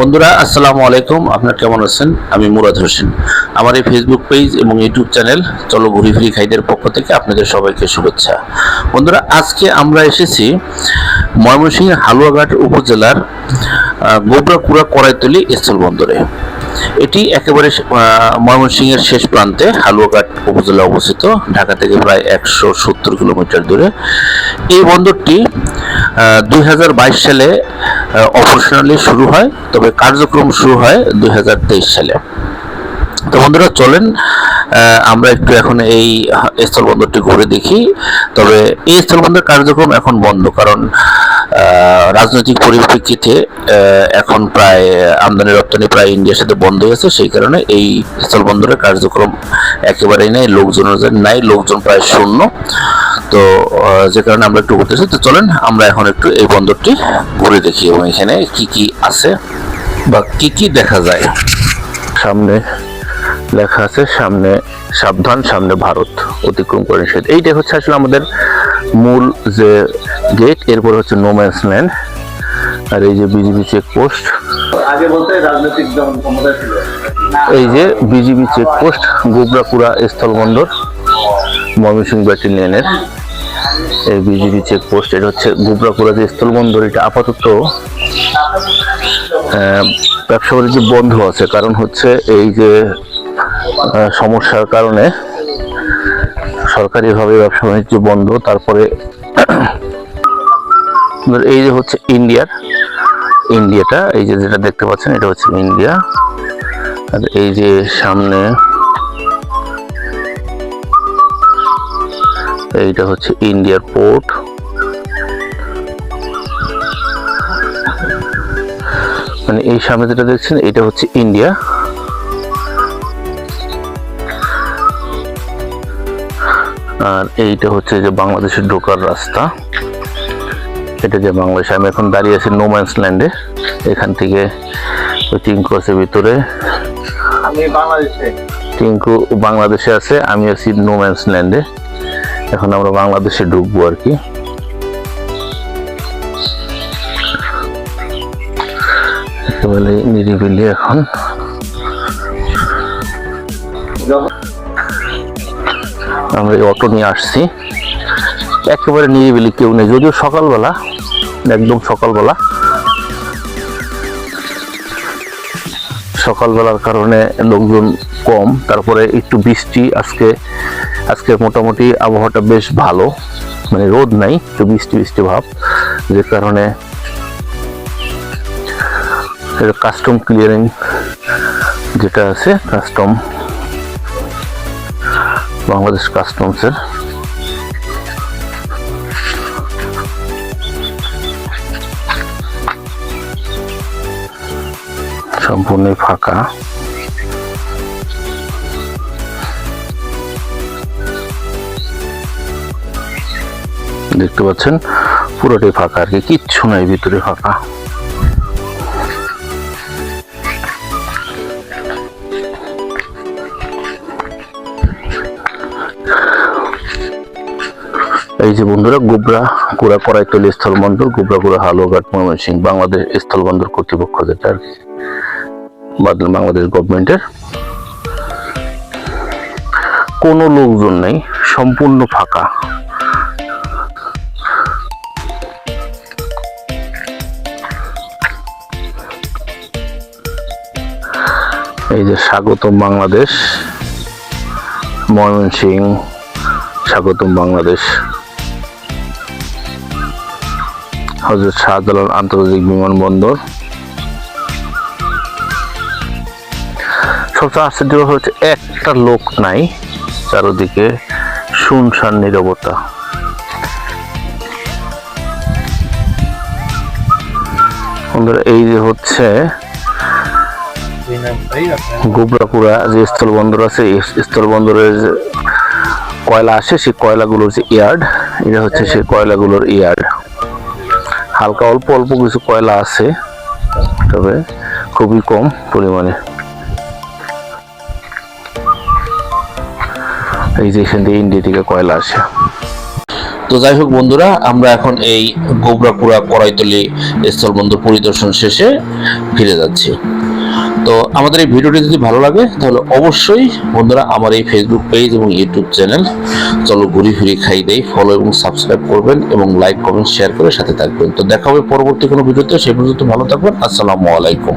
বন্ধুরা, আসসালামু আলাইকুম। আপনার কেমন আছেন? আমি মুরাদ হোসেন। আমার এই ফেসবুক পেজ এবং ইউটিউব চ্যানেল চলো ঘুরি ফিরি খাইদের পক্ষ থেকে আপনাদের সবাইকে শুভেচ্ছা। বন্ধুরা, আজকে আমরা এসেছি ময়মনসিংহ হালুয়াঘাট উপজেলার গোবরাকুড়া স্থল বন্দরে এটি একেবারে ময়মনসিংহের শেষ প্রান্তে হালুয়াঘাট উপজেলা অবস্থিত। ঢাকা থেকে প্রায় একশো সত্তর কিলোমিটার দূরে। এই বন্দরটি দুই হাজার বাইশ সালে অপারেশনালি শুরু হয়, তবে কার্যক্রম শুরু হয় দুই হাজার তেইশ সালে। তো বন্ধুরা, চলেন আমরা একটু এখন এই স্থলবন্দরটি ঘুরে দেখি। তবে এই স্থলবন্দর কার্যক্রম এখন বন্ধ, কারণ রাজনৈতিক পরিপ্রেক্ষিতে এখন প্রায় আমদানি রপ্তানি প্রায় ইন্ডিয়ার সাথে বন্ধ হয়েছে, সেই কারণে এই স্থলবন্দরের কার্যক্রম একেবারেই নেই লোকজনের নাই, লোকজন প্রায় শূন্য। তো যে কারণে আমরা একটু ঘুরতেছি তো চলেন, আমরা এখন একটু এই বন্দরটি ঘুরে দেখি এবং এখানে কি কি আছে বা কি কি দেখা যায়। সামনে লেখা আছে, সামনে সাবধান, সামনে ভারত অতিক্রম করে নিষেধ এইটা হচ্ছে আসলে আমাদের মূল যে গেট এরপর হচ্ছে নোম্যান্স ল্যান্ড আর এই যে বিজিবি চেকপোস্ট এই যে বিজিবি চেকপোস্ট গোবরাপুরা স্থলবন্দর ময়মনসিংহ ব্যাটালিয়নের এই বিজিবি চেকপোস্ট এটা হচ্ছে গোবরাপুরা যে স্থলবন্দর এটা আপাতত ব্যবসা বাণিজ্য বন্ধ আছে। কারণ হচ্ছে এই যে সমস্যার কারণে সরকারিভাবে ব্যবসা বাণিজ্য বন্ধ তারপরে এই যে হচ্ছে ইন্ডিয়ার, ইন্ডিয়াটা, এই যে যেটা দেখতে পাচ্ছেন, এটা হচ্ছে ইন্ডিয়া। আর এই যে সামনে, এইটা হচ্ছে ইন্ডিয়ার পোর্ট। মানে এই সামনে যেটা দেখছেন, এটা হচ্ছে ইন্ডিয়া। আর এইটা হচ্ছে যে বাংলাদেশের ঢোকার রাস্তা। এটা যে বাংলাদেশ আমি এখন দাঁড়িয়ে আছি নোম্যান্স ল্যান্ডে এখান থেকে ওই টিঙ্কু আছে ভিতরে। আমি বাংলাদেশে। টিঙ্কু বাংলাদেশে আছে আমি আছি নোম্যান্স ল্যান্ডে এখন আমরা বাংলাদেশে ঢুকবো আর কি। একেবারে নিরিবিলি এখন। আমরা এই অটো নিয়ে আসছি। একেবারে নিরিবিলি কেউ নেই। যদিও সকালবেলা, একদম সকালবেলা। সকালবেলার কারণে লোকজন কম, তারপরে একটু বৃষ্টি, আজকে আজকে মোটামুটি আবহাওয়াটা বেশ ভালো। মানে রোদ নাই, একটু বৃষ্টি বৃষ্টি ভাব, যে কারণে কাস্টম ক্লিয়ারিং যেটা আছে কাস্টম বাংলাদেশ কাস্টমসের সম্পূর্ণ ফাঁকা। দেখতে পাচ্ছেন, পুরোটাই ফাঁকা আর কি, কিচ্ছু নাই, ভিতরে ফাঁকা। এই যে বন্ধুরা, গোবরা কুড়া করাইতলি স্থলবন্দর, গোবরা কুড়া হালুয়াঘাট ময়মনসিং বাংলাদেশ স্থলবন্দর কর্তৃপক্ষ যেটা আর কি। বাংলাদেশ গভর্নমেন্টের। কোনো লোকজন নেই, সম্পূর্ণ ফাঁকা। এই যে স্বাগতম বাংলাদেশ ময়মনসিং স্বাগতম বাংলাদেশ। হজরত শাহজালাল আন্তর্জাতিক বিমানবন্দর সবচেয়ে আশ্চর্য হচ্ছে একটা লোক নাই, চারদিকে শুনশান নীরবতা। এই যে হচ্ছে গোবরাপুরা যে স্থলবন্দর আছে, এই স্থলবন্দরের যে কয়লা আসে, সেই কয়লাগুলোর যে ইয়ার্ড, এটা হচ্ছে সেই কয়লাগুলোর ইয়ার্ড। হালকা অল্প অল্প কিছু কয়লা আছে, তবে খুবই কম পরিমাণে। এই যে এখান থেকে ইন্ডিয়া থেকে কয়লা আসে। তো যাই হোক বন্ধুরা, আমরা এখন এই গোবরাকুড়া করাইতলি স্থলবন্দর পরিদর্শন শেষে ফিরে যাচ্ছি। তো আমাদের এই ভিডিওটি যদি ভালো লাগে, তাহলে অবশ্যই বন্ধুরা আমার এই ফেসবুক পেজ এবং ইউটিউব চ্যানেল চলো ঘুরি ফিরি খাই দেই ফলো এবং সাবস্ক্রাইব করবেন এবং লাইক কমেন্ট শেয়ার করে সাথে থাকবেন। তো দেখা হবে পরবর্তী কোনো ভিডিওতে সেই পর্যন্ত ভালো থাকবেন। আসসালামু আলাইকুম।